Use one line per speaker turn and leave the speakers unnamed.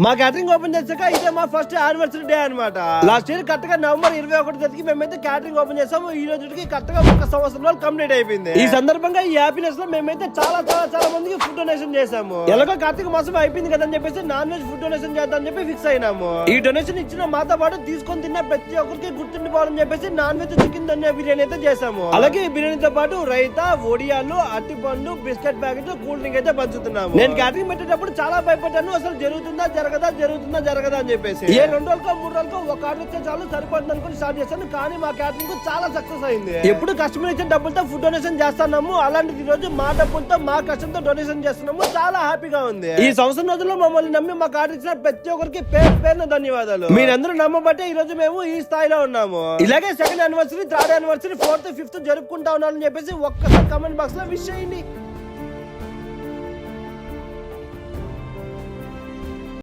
మా catering open చేశాక ఇదే మా ఫస్ట్ యానివర్సరీ డే అన్నమాట. లాస్ట్ ఇయర్ కరెక్ట్గా నవంబర్ ఇరవై ఒకటి తేదీకి మేమైతే క్యాటరింగ్ ఓపెన్ చేసాము. ఈ రోజుకి కరెక్ట్గా ఒక సంవత్సరం కంప్లీట్ అయిపోయింది. ఈ సందర్భంగా ఈ హ్యాపీనెస్లో మేమైతే చాలా చాలా చాలా మందికి ఫుడ్ డొనేషన్ చేసాము. ఎలాగో కార్తీక మాసం అయిపోయింది కదని చెప్పేసి నాన్ వెజ్ ఫుడ్ డొనేషన్ చేద్దాం చెప్పి ఫిక్స్ అయినాము. ఈ డొనేషన్ ఇచ్చిన మాతో పాటు తీసుకొని తిన్న ప్రతి ఒక్కరికి గుర్తుండిపోవాలని చెప్పేసి non veg chicken dhaniya biryani అయితే చేసాము. అలాగే ఈ బిర్యానీతో పాటు రైతా ఒడియాలు అరటిపండు బిస్కెట్ ప్యాకెట్ కూల్ డ్రింక్ అయితే పంచుతున్నాము. నేను క్యాటరింగ్ పెట్టేటప్పుడు చాలా భయపడ్డాను. అసలు జరుగుతుందా జరగదా జరుగుతుందా జరగదా అని చెప్పేసి. ఏ రెండు రోజులకో మూడు రోజులకో ఒక ఆర్డర్ ఇస్తే చాలు సరిపోతుంది అనుకుని స్టార్ట్ చేశాను. కానీ మా క్యాటరింగ్ చాలా సక్సెస్ అయింది. ఎప్పుడు కస్టమర్ ఇచ్చిన డబ్బులతో ఫుడ్ డొనేషన్ చేస్తున్నాము. అలాంటిది ఈ రోజు మా డబ్బులతో మా కష్టంతో డొనేషన్ చేస్తున్నాము. చాలా హ్యాపీగా ఉంది. ఈ సంవత్సరం రోజుల్లో మమ్మల్ని నమ్మి మాకు ఆర్డర్ ఇచ్చిన ప్రతి ఒక్కరికి పేరు పేరున ధన్యవాదాలు. మీరందరూ నమ్మబట్టే ఈ రోజు మేము ఈ స్థాయిలో ఉన్నాము. ఇలాగే second anniversary third anniversary fourth fifth జరుపుకుంటా ఉన్నారని చెప్పేసి ఒక్కసారి కమెంట్ బాక్స్లో విష్ చేయండి.